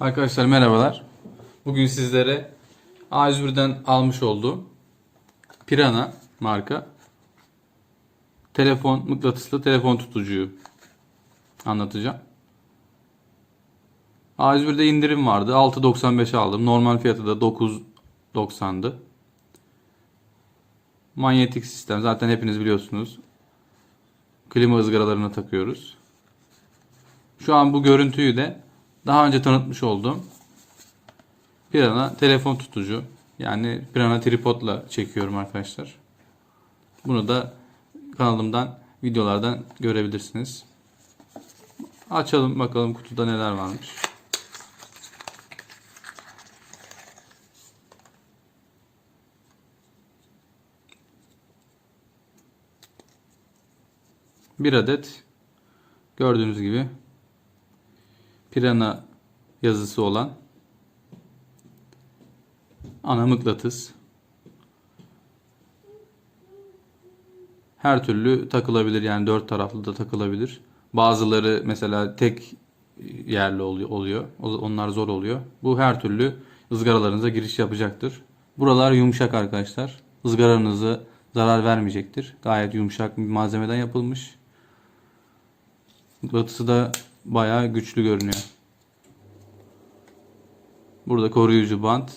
Arkadaşlar merhabalar. Bugün sizlere A101'den almış olduğum Pirana marka telefon mıknatıslı telefon tutucuyu anlatacağım. A101'de indirim vardı. 6.95 aldım. Normal fiyatı da 9.90'dı. Manyetik sistem zaten hepiniz biliyorsunuz. Klima ızgaralarına takıyoruz. Şu an bu görüntüyü de daha önce tanıtmış olduğum Pirana telefon tutucu. Yani Pirana tripodla çekiyorum arkadaşlar. Bunu da kanalımdan videolardan görebilirsiniz. Açalım bakalım kutuda neler varmış. Bir adet gördüğünüz gibi Pirana yazısı olan ana mıknatıs. Her türlü takılabilir yani dört taraflı da takılabilir. Bazıları mesela tek yerli oluyor. Onlar zor oluyor. Bu her türlü ızgaralarınıza giriş yapacaktır. Buralar yumuşak arkadaşlar. Izgaranıza zarar vermeyecektir. Gayet yumuşak bir malzemeden yapılmış. Mıknatısı da bayağı güçlü görünüyor. Burada koruyucu bant.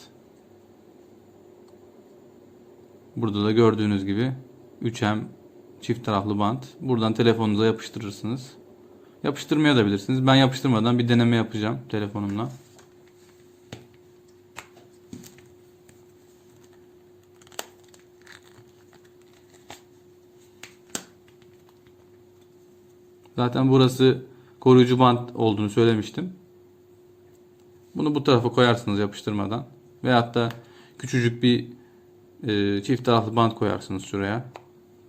Burada da gördüğünüz gibi 3M çift taraflı bant. Buradan telefonunuza yapıştırırsınız. Yapıştırmaya da bilirsiniz. Ben yapıştırmadan bir deneme yapacağım telefonumla. Zaten burası koruyucu bant olduğunu söylemiştim. Bunu bu tarafa koyarsınız yapıştırmadan. Veyahut da küçücük bir e, çift taraflı bant koyarsınız şuraya.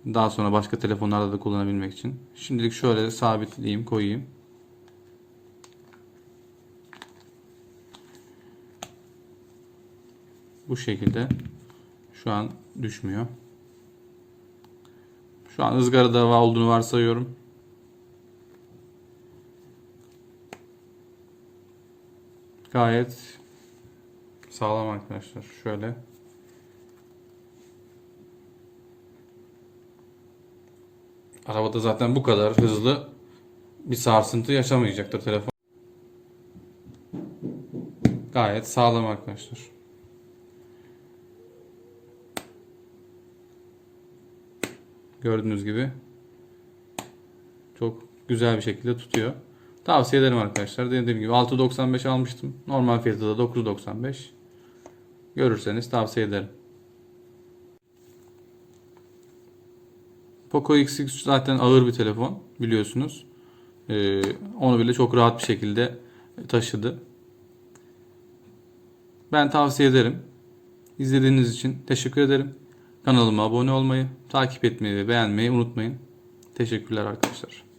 Daha sonra başka telefonlarda da kullanabilmek için. Şimdilik şöyle sabitleyeyim, koyayım. Bu şekilde şu an düşmüyor. Şu an ızgarada olduğunu varsayıyorum. Gayet sağlam arkadaşlar. Şöyle. Arabada zaten bu kadar hızlı bir sarsıntı yaşamayacaktır telefon. Gayet sağlam arkadaşlar. Gördüğünüz gibi çok güzel bir şekilde tutuyor. Tavsiye ederim arkadaşlar. Dediğim gibi 6.95 almıştım. Normal fiyatı da 9.95. Görürseniz tavsiye ederim. Poco X3 zaten ağır bir telefon biliyorsunuz. Ee, onu bile çok rahat bir şekilde taşıdı. Ben tavsiye ederim. İzlediğiniz için teşekkür ederim. Kanalıma abone olmayı, takip etmeyi ve beğenmeyi unutmayın. Teşekkürler arkadaşlar.